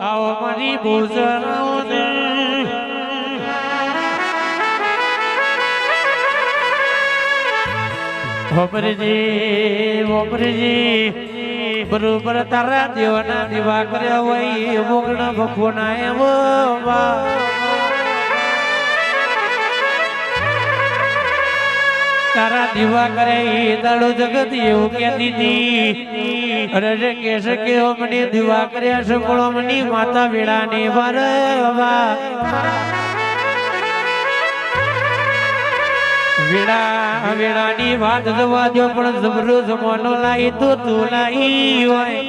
આવો મારી ભોજનાઓ ને હોબરજી હોબરજી બરોબર તારા દેવાના દીવા કર્યા હોય, મોગણ ભગવાના એમ તારા દીવા કરે એ દાડો જગત એવું કહેતી હતી અરે કેશ કે છે મને દીવા કર્યા છે મની માતા વારવા વેળા જવા દો પણ જબરો જમાનો લાઈ તું લાઈ હોય.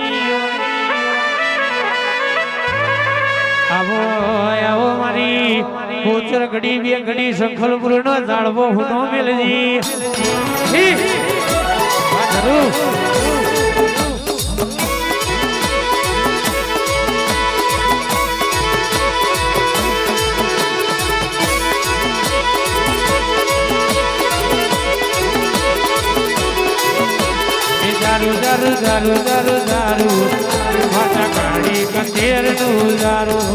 આવો આવો મારી. પોચર ઘડી બે ઘડી શંખલપુર નો જાળવો હુનો મેલજી. દારૂ દારૂ દારૂ દારૂ દારૂ માતા દારૂ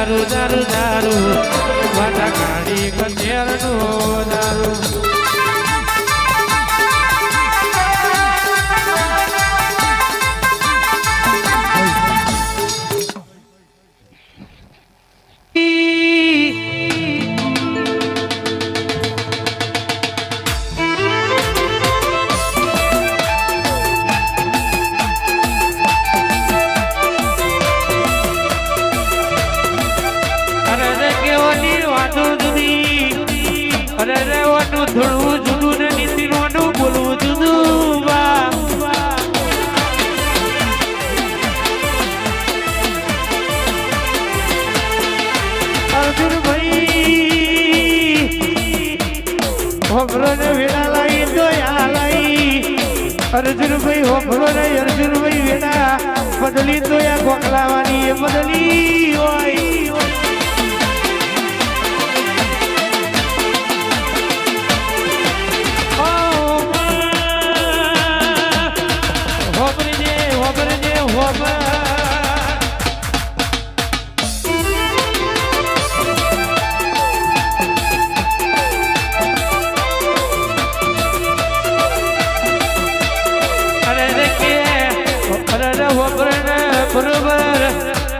દારૂ દારૂ દારૂ. દારૂ માતા કાળી કંઠેરનું દારૂ. હોબરો ને વેડા લાઈ તો યા લાઈ. અર્જુન ભાઈ હોબરો ને અર્જુન વેડા. બદલી તો યા ગોખલાવાની એ બદલી હોય.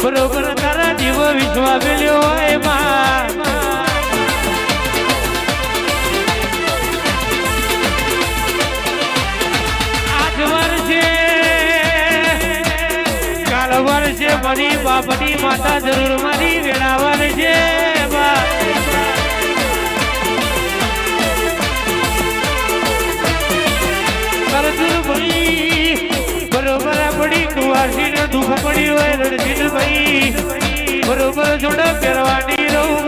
બરોબર તારા જીવ વિશ્વા મેલ્યો હોયમાં વર્ષે મારી બાપની માતા જરૂર મારી વેળાવર ભાઈ બરોબર પડી કુવાસી પડ્યું હોય રણજીતભાઈ બરોબર જોડે પહેરવાની રહું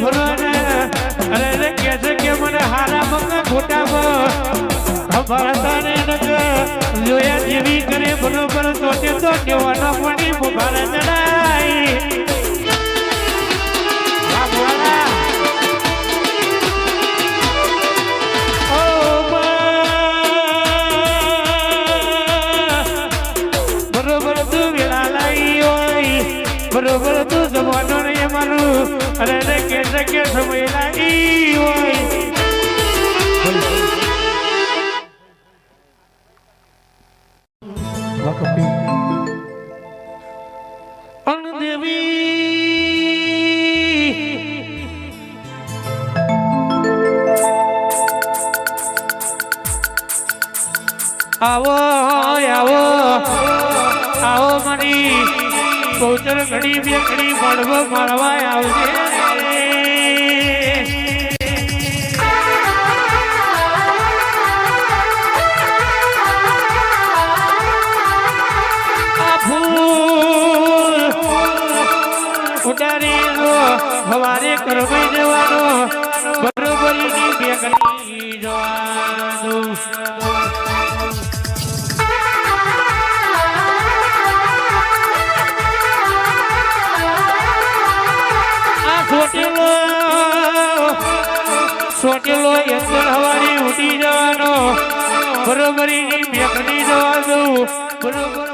ભરવાના અરે રે, કે મને હારા તારે જોયા જેવી બરોબર તો તે. બરોબર, તું વેળા લાઈ હોય. બરોબર, તું જવાનો ને મારું અરે કે કે સમય લાગી અણદેવી. આવો આવો. આવો મારી. બહુચર ઘડી બે ઘડી મળવો મળવા આવજે. દો હવારે કરવાઈ જવાનો બરોબરીની બેગની જવાનું. આ સોટેલો સોટેલો એકલ હવારી ઉઠી જવાનો બરોબરીની બેગની જવાનો, બરોબર.